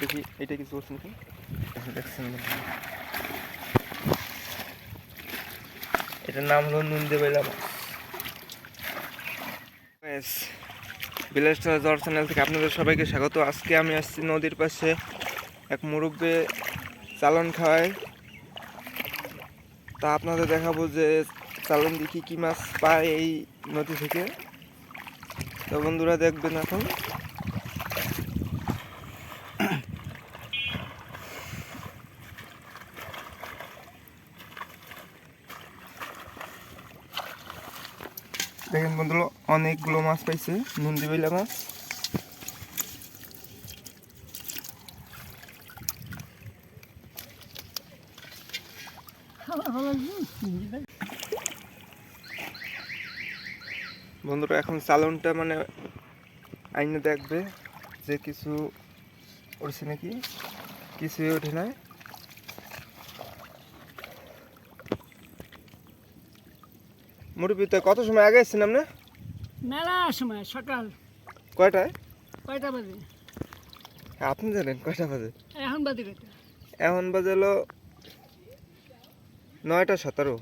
দেখি এটা কিছু করছে নাকি? দেখছেন এটার নাম হলো নুন দেবেলা মাছ Guys, ভিলেজ জ্বর চ্যানেল থেকে আপনাদের সবাইকে স্বাগত। আজকে আমি আসছি নদীর পাশে এক মুরব্বে চালন খাওয়ায় তা আপনাদের দেখাবো যে চালন দেখি কি মাছ পায় এই নদী থেকে। তো বন্ধুরা দেখবেন এখন। দেখেন বন্ধুরা, অনেকগুলো মাছ পাইছে। নন্দী বেলা মাছ বন্ধুরা, এখন চালনটা মানে আইনে দেখবে যে কিছু উঠছে নাকি। কিছুই ওঠে নাই। মুরব্বীতে কত সময় আগে এসছেন আপনি মেলা সময় সকাল। কয়টায়? কয়টা বাজে? আপনি জানেন কয়টা বাজে? এখন বাজে কয়টা? এখন বাজে হলো নয়টা সতেরো।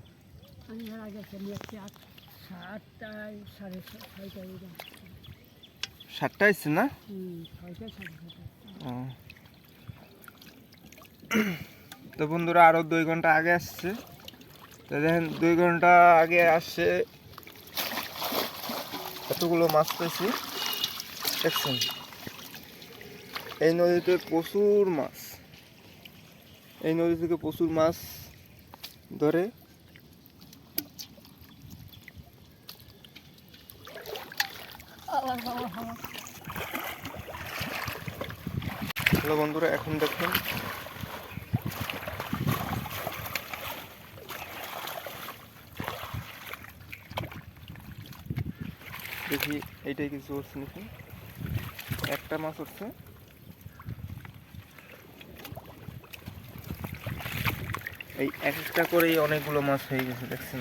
সাতটা এসছে না। তো বন্ধুরা আরও দুই ঘণ্টা আগে আসছে। তো দেখেন দুই ঘণ্টা আগে আসছে এতগুলো মাছ পেয়েছি। দেখছেন? এই নদীতে প্রচুর মাছ। এই নদী থেকে প্রচুর মাছ ধরে। হ্যালো বন্ধুরা, এখন দেখুন দেখি, এইটাই কিছু উঠছে নাকি একটা মাছ হচ্ছে। এই এক একটা করেই অনেকগুলো মাছ হয়ে গেছে, দেখছেন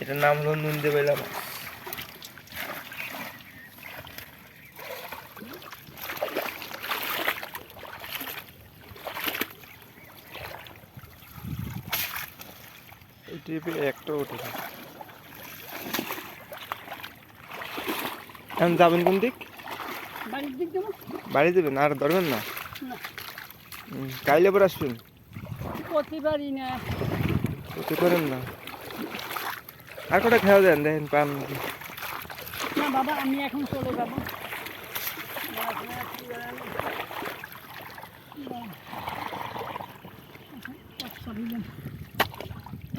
এটার নাম হলো নুন দেবেলা মাছ এই টিপে একটা উঠে এখন যাবেন কোন দিক? বাড়ি দেবেন আর ধরবেন না? কাইলে পর আসবেন? প্রতিবারই না। হতে পারেন না। আর কটা খেয়াল দেন দেখেন পান না বাবা আমি এখন চলে যাব। না, এখন আর কি বেড়ানো। না। এখন কাজ সারিলাম।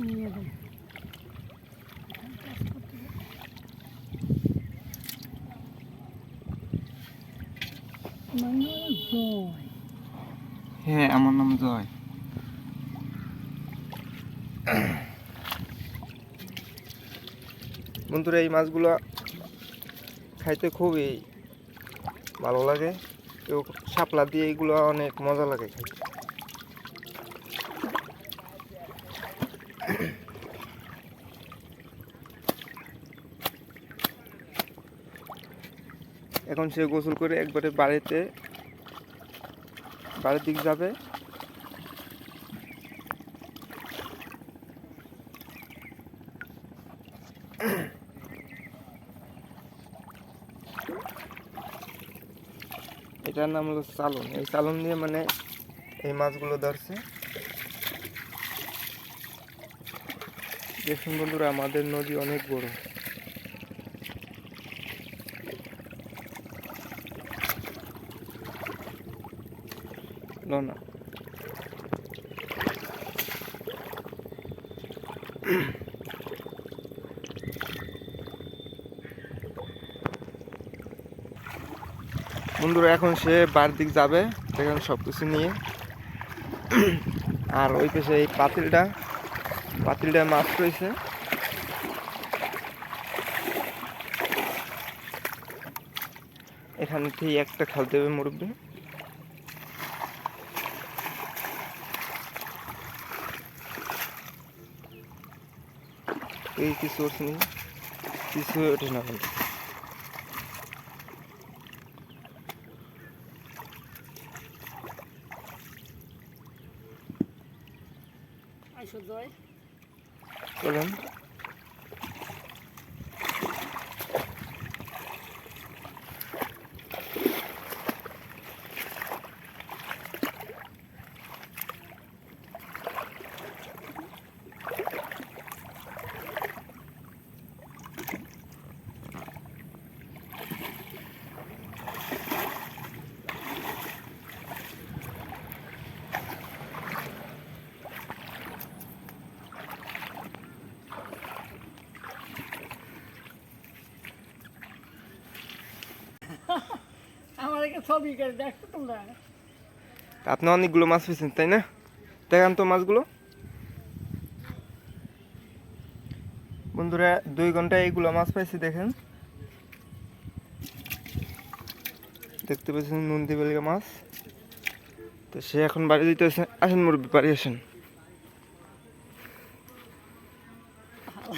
নিয়ে হ্যাঁ আমার নাম জয়। বন্ধুরা এই মাছগুলো খাইতে খুবই ভালো লাগে। কেউ শাপলা দিয়ে এইগুলো অনেক মজা লাগে খাইতে। এখন সে গোসল করে একবারে বাড়িতে, বাড়ির দিক যাবে। এটার নাম হলো চালন এই চালন দিয়ে মানে এই মাছগুলো ধরছে। দেখুন বন্ধুরা, আমাদের নদী অনেক বড়। না। বন্ধুরা, এখন সে বার দিক যাবে, সেখানে সব কিছু নিয়ে। আর ওই পাশে এই পাতিলটা পাতিলটা মাছ রয়েছে। এখান থেকে একটা খাল হবে মুরব্বী। এই কিছু ওর কিছু হয়ে ওঠে না ভাই চলেন। আপনি অনেকগুলো মাছ পেয়েছেন তাই না? দেখান তো মাছগুলো। বন্ধুরা, দুই ঘণ্টা এইগুলো মাছ পাইছি, দেখেন। দেখতে পাচ্ছেন নন্দী বেলিকা মাছ। তো সে এখন বাড়ি দিতে আসেন মুরব্বী, বাড়ি আসেন।